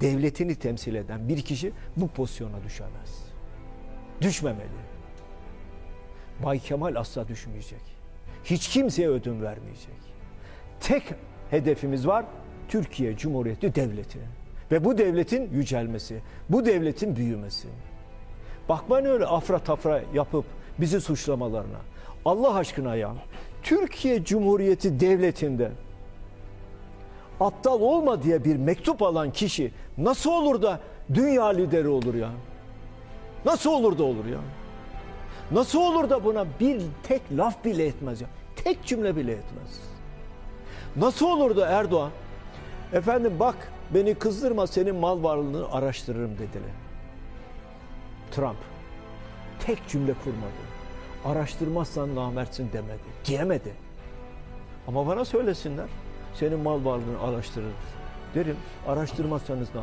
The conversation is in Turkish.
devletini temsil eden bir kişi bu pozisyona düşemez. Düşmemeli. Bay Kemal asla düşmeyecek. Hiç kimseye ödün vermeyecek. Tek hedefimiz var Türkiye Cumhuriyeti Devleti. Ve bu devletin yücelmesi, bu devletin büyümesi. Bakmayın öyle afra tafra yapıp bizi suçlamalarına. Allah aşkına ya. Türkiye Cumhuriyeti Devleti'nde aptal olma diye bir mektup alan kişi nasıl olur da dünya lideri olur ya? Nasıl olur da olur ya? Nasıl olur da buna bir tek laf bile etmez ya? Tek cümle bile etmez. Nasıl olur da Erdoğan efendim bak beni kızdırma senin mal varlığını araştırırım dediler. Trump tek cümle kurmadı. Araştırmazsan namertsin demedi. Diyemedi. Ama bana söylesinler. Senin mal varlığını araştırırız. Derim araştırmazsanız ne